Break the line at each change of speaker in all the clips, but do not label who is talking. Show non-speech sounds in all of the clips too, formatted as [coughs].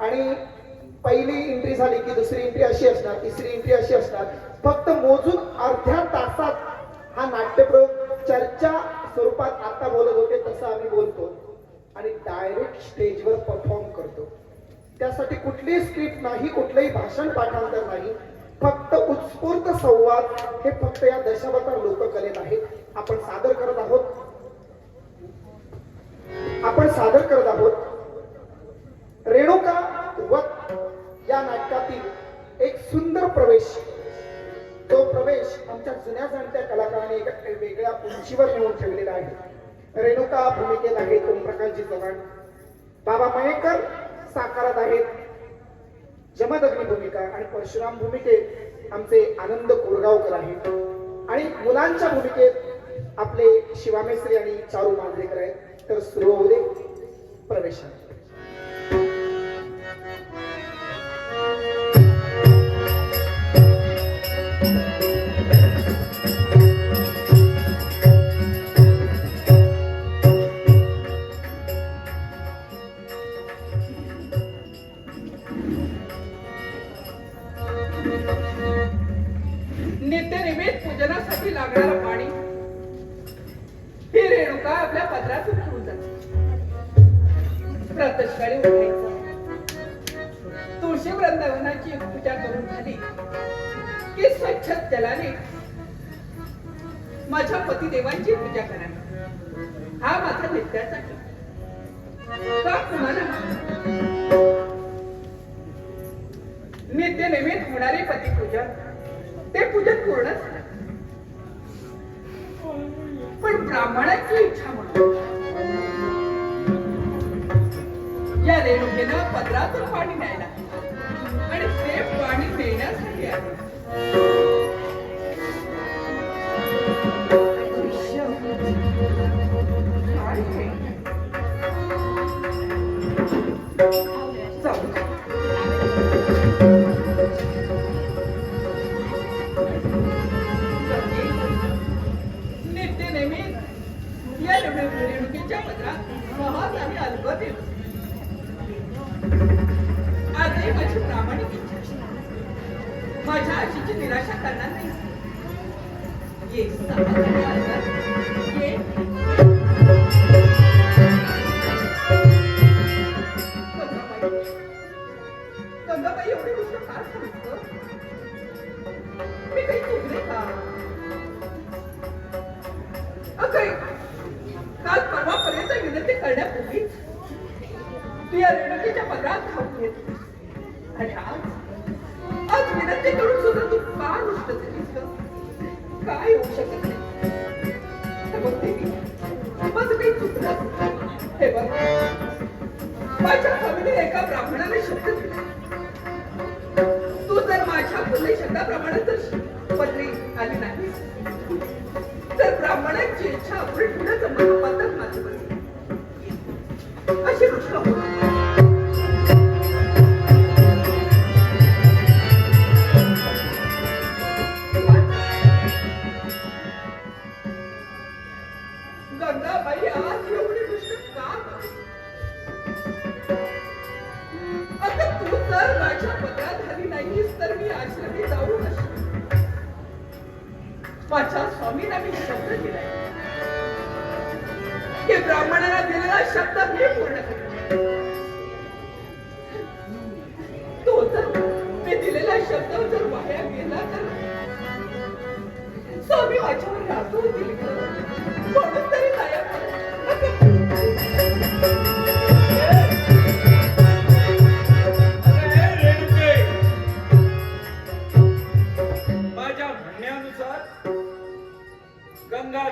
आणि पहिली एंट्री झाली की दुसरी एंट्री अशी असणार तिसरी एंट्री अशी असणार. फक्त मोजून अर्ध्या तासात हा नाट्यप्रयोग चर्चा स्वरूपात आता बोलत होते तसं आम्ही बोलतो. आणि डायरेक्ट स्टेजवर परफॉर्म करतो. त्यासाठी कुठलीही स्क्रिप्ट नाही कुठलंही भाषण पाठांतर नाही. फक्त उत्स्फूर्त संवाद हे फक्त या दशावतार लोककलेत आहेत. आपण सादर करत आहोत. आपण सादर करत आहोत. रेणुका वत या नाटकातील एक सुंदर प्रवेश. तो प्रवेश आमच्या जुन्या जाणत्या कलाकारांनी एका वेगळ्या उंचीवर नेऊन ठेवलेला आहे. रेणुका भूमिकेत आहेत ओमप्रकाशजी चव्हाण. बाबा मयेकर साकारात आहेत. जमदग्नी भूमिका आणि परशुराम भूमिकेत आमचे आनंद कोरगावकर आहेत आणि मुलांच्या भूमिकेत आपले शिवामेश्री आणि चारू मांजरेकर आहेत. तर सुरू होऊ दे प्रवेशात.
नित्य निमित्त होणारे पती पूजन ते पूजन पूर्णच पण ब्राह्मणाची इच्छा म्हणून. या रेणुकेनं पदरातून पाणी न्यायला करण्यापूर्वी तू या रेणुकीच्या पदरात धावून येत आणि आज आज विनंती करून सुद्धा तू का रुष्ट झालीस काय होऊ शकत नाही. हे बघ देवी, माझं काही चुकलं हे बघ. माझ्या कवीने एका ब्राह्मणाने शब्द दिला. तू जर माझ्या बोलले शब्दाप्रमाणे जर पदरी आली नाही तर ब्राह्मणाची इच्छा आपण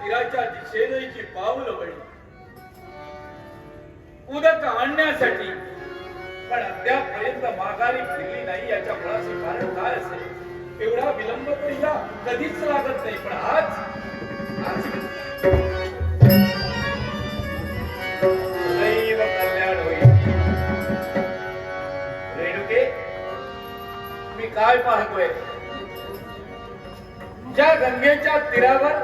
तीराच्या दिशेने पाऊल वळली उदक आणण्यासाठी पण अद्यापर्यंत माघारी फिरली नाही याच्या मुळाचे कारण काय असेल एवढा विलंब तर कधीच लागत नाही पण आज काय पाहतोय? ज्या गंगेच्या तीरावर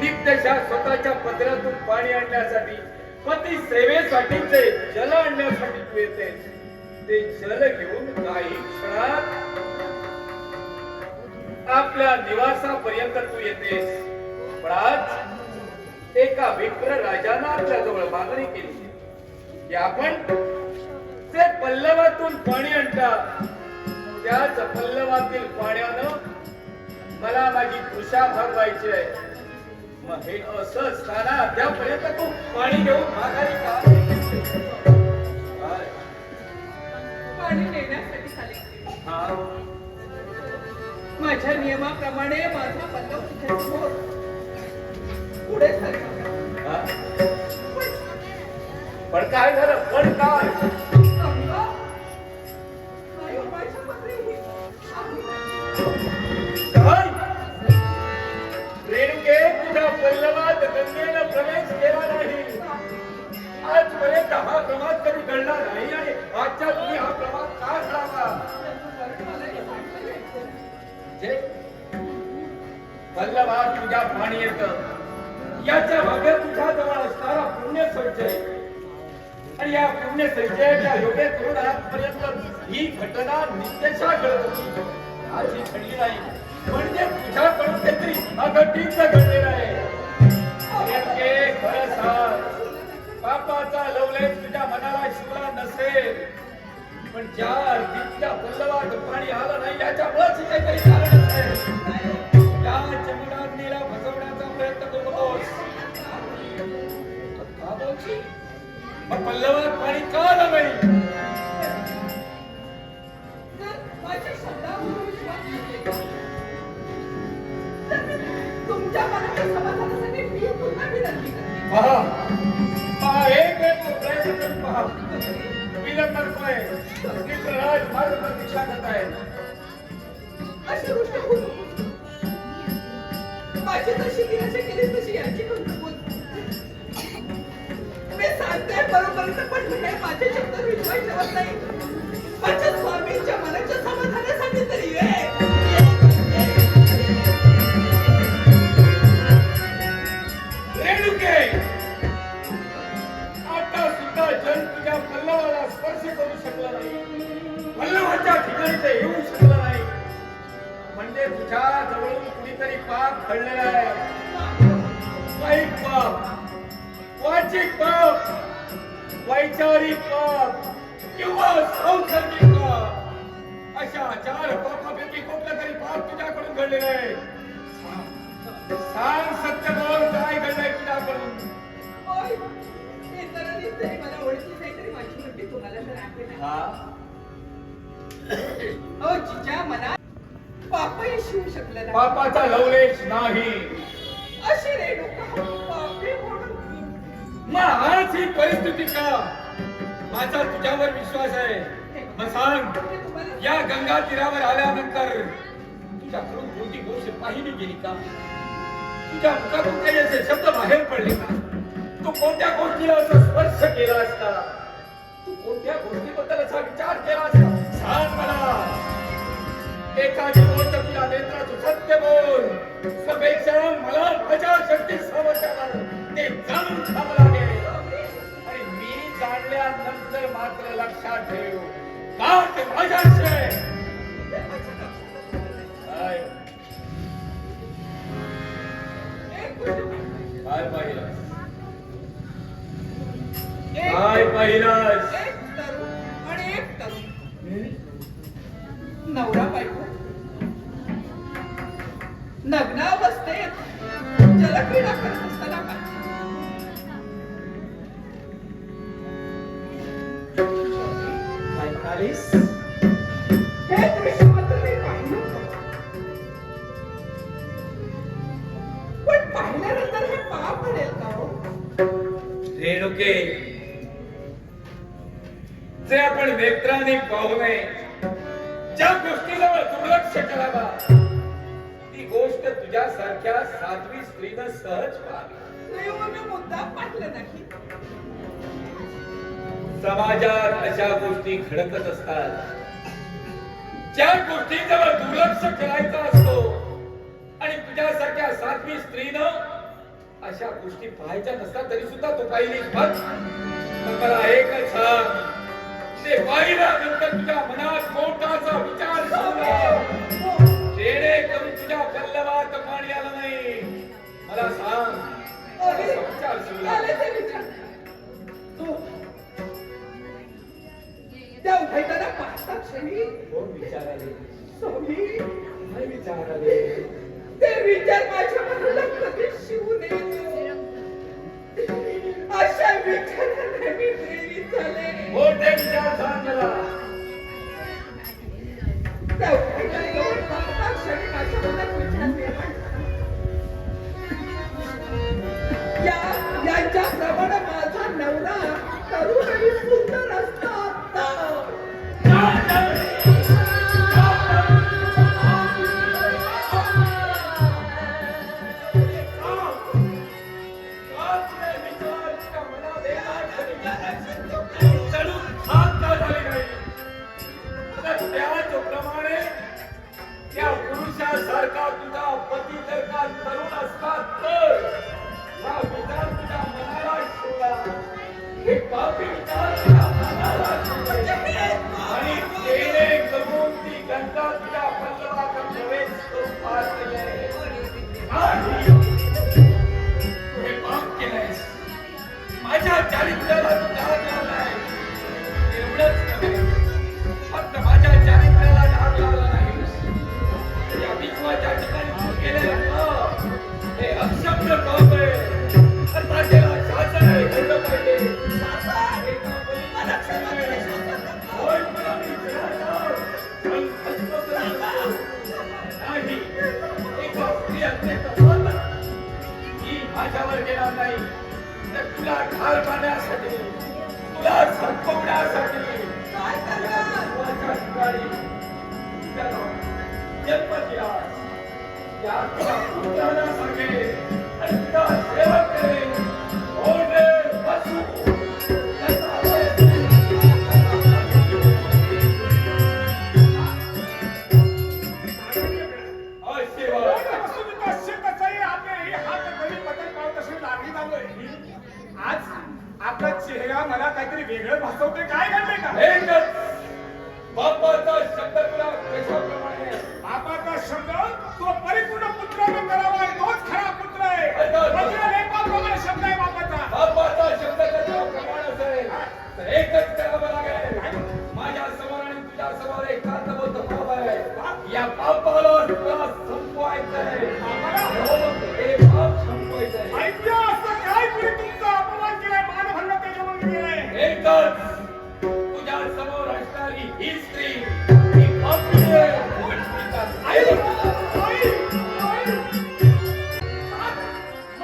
नित्यशा स्वतःच्या पदरातून पाणी आणण्यासाठी पती सेवेसाठीचे जल आणण्यासाठी तू ते जल घेऊन काही क्षणात आपल्या निवासापर्यंत तू येतेस. पण आज एका विप्र राजानं आपल्या जवळ मागणी केली. की आपण जे पल्लवातून पाणी आणतात. त्याच पल्लवातील पाण्यानं मला माझी तृषा भागवायची आहे. मग हे असं असताना अद्यापर्यंत तू पाणी घेऊन माघारी का?
पाणी नेण्यासाठी खाली
हा?
माझ्या नियमाप्रमाणे माझा पल्लव तुझ्या समोर पुढे?
पण काय झालं पण काय
गंगा? नाही, माझ्या पत्नी ही. आम्ही नाही.
काय रेणुके तुझ्या पल्लवात गंगेनं प्रवेश केला नाही आजपर्यंत हा प्रवास कधी घडला नाही आणि आजच्या तुम्ही हा प्रवास का घडावा पल्लवात तुझ्या पाणी येत. याच्या मागे तुझ्या जवळ असणारा पुण्य संचय आणि या पुण्य संचयाच्या योग्य करून आजपर्यंत ही घटना नित्यशा घडत होती. आज ही घडली नाही. म्हणजे तुझ्याकडून काहीतरी अघटित घडलेलं आहे. खरं सांग. पापाचा लवलेश तुझ्या मनाला शिवला नसेल. पण ज्या अर्थीच्या पल्लवा पाणी आलं नाही याच्यामुळेच काहीतरी कारण असेल. या जमिनाग्नीला फसवण्याचा प्रयत्न करू नकोस का बोलशील? मग पल्लवात पाणी का नाही
तुमच्या मनाच्या समाधानासाठी मी पुन्हा विनंती करते.
पहा. एक प्रयत्न करून पहा. विलंब करतोय मित्रराज माझं प्रतीक्षा करताय.
अशी गोष्ट बरोबर पण माझ्या विश्वास ठेवत नाही. माझ्या स्वामींच्या मनाच्या समाधानासाठी तरी
रेणुके आता सुद्धा जन तुझ्या पल्लवाला स्पर्श करू शकला नाही. पल्लवाच्या ठिकाणी ते येऊ शकलं नाही. म्हणजे तुझ्या जवळून कुणीतरी पाप घडलेला आहे. वाईट पाप वाचिक पाप. वैचारिक पाप किंवा सांसर्गिक पाप अशा चार पापापैकी कुठलं तरी पाप तुझ्याकडून घडलेलं आहे. सांग सत्य बोल काय घडलंय तुझ्याकडून?
मला ओळखली नाही तरी माझी मुलगी तुम्हाला तर.
हा? [coughs]
अहो, जिच्या मनात पापही शिवू शकलं नाही.
पापाचा लवलेश नाही.
अशी रेणुका पापी म्हणून
मग आज ही परिस्थिती का? माझा तुझ्यावर विश्वास आहे. मग सांग या गंगा तीरावर आल्यानंतर तुझ्याकडून कोणती गोष्ट पाहिली गेली का? तुझ्या मुखातून काही असे शब्द बाहेर पडले का? तू कोणत्या गोष्टीला असा स्पर्श केला असता? तू कोणत्या गोष्टीबद्दल असा विचार केला असता? सांग मला. एखादी गोष्ट तुझ्या नेत्राचं सत्य बोल. सभेच्या मला माझ्या शक्ती समजणार ते जाणून घ्यावं लागेल जाणल्यानंतर मात्र लक्षात ठेव. काट ते काय पाहिलं काय
पाहिलं आणि एक तरुण नवरा बायको. नग्नावस्थेत जलक्रीडा करत असताना
समाजात अशा गोष्टी घडतच असतात. ज्या गोष्टीचा दुर्लक्ष करायचा असतो आणि तुझ्यासारख्या साध्वी स्त्रीनं अशा गोष्टी पाहायच्या नसतात तरी सुद्धा तो पाहिली बघ मला एकच सांग. ते पाहिल्यानंतर तुझ्या मनात मोठाचा विचार सुरू जेणेकरून तुझ्या पल्लवात पाणी आलं नाही. मला सांग. विचार. सुरू
त्या उभयताना पाहता क्षणी
कोण विचाराले?
स्वामी
काय विचाराले?
ते विचार माझ्या मनाला कधीच शिवू नये. अशा विचाराने मी प्रेरित झाले.
मोठे विचार सांग मला. चारित्र्याला तू डाग लावलाय एवढंच नव्हे फक्त माझ्या चारित्र्याला डाग लावला नाही या विश्वाच्या ठिकाणी केलेलं हे अक्षम्य आहे. शासन घडलं पाहिजे माझ्यावर गेला नाही. तुला ठार पाण्यासाठी तुला संपवण्या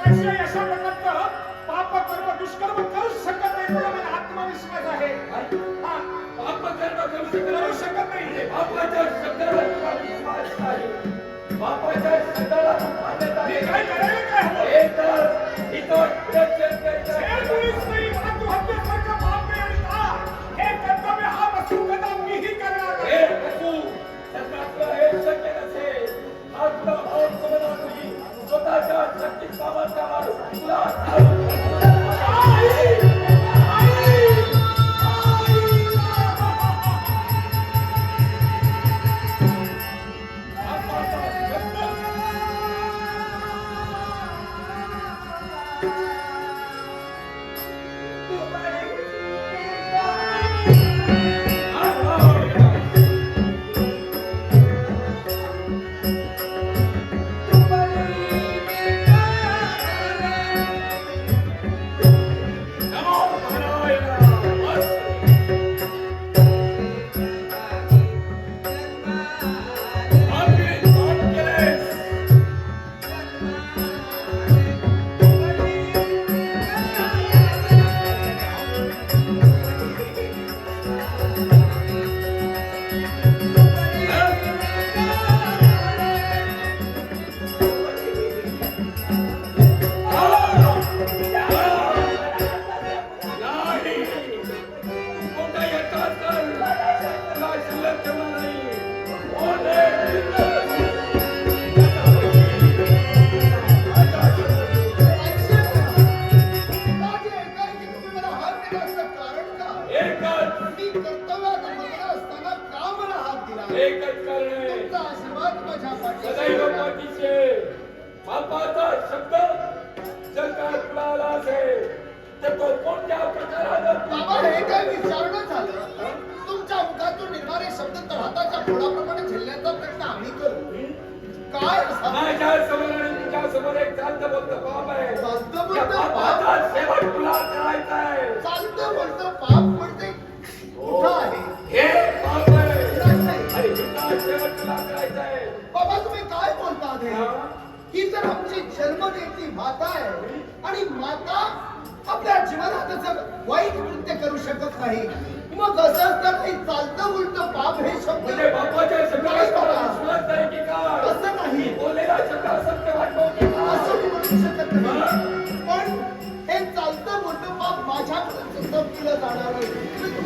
माझ्या
यशा प्रकारचं पाप कर्म दुष्कर्म करूच शकत नाही तुला मला आत्मविश्वास आहे हा
पाप कर्म करू
करू
शकत
शकत नाही.
बापाच्या शब्दाला विश्वास नाही बापाच्या शब्दाला मान्यता देत
काय. करायला
हे तर इथं करायचं आहे.
पाप आणि का हे कर्तव्य हा वस्तू कदा मीही करणार
हे
नाही.
वसू, शब्दातलं हे शक्य नसेल. भाव समजा तुझी स्वतःच्या शक्ती सामर्थ्यावर तुला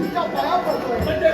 मी तुमच्या पाया पडतोय
म्हणजे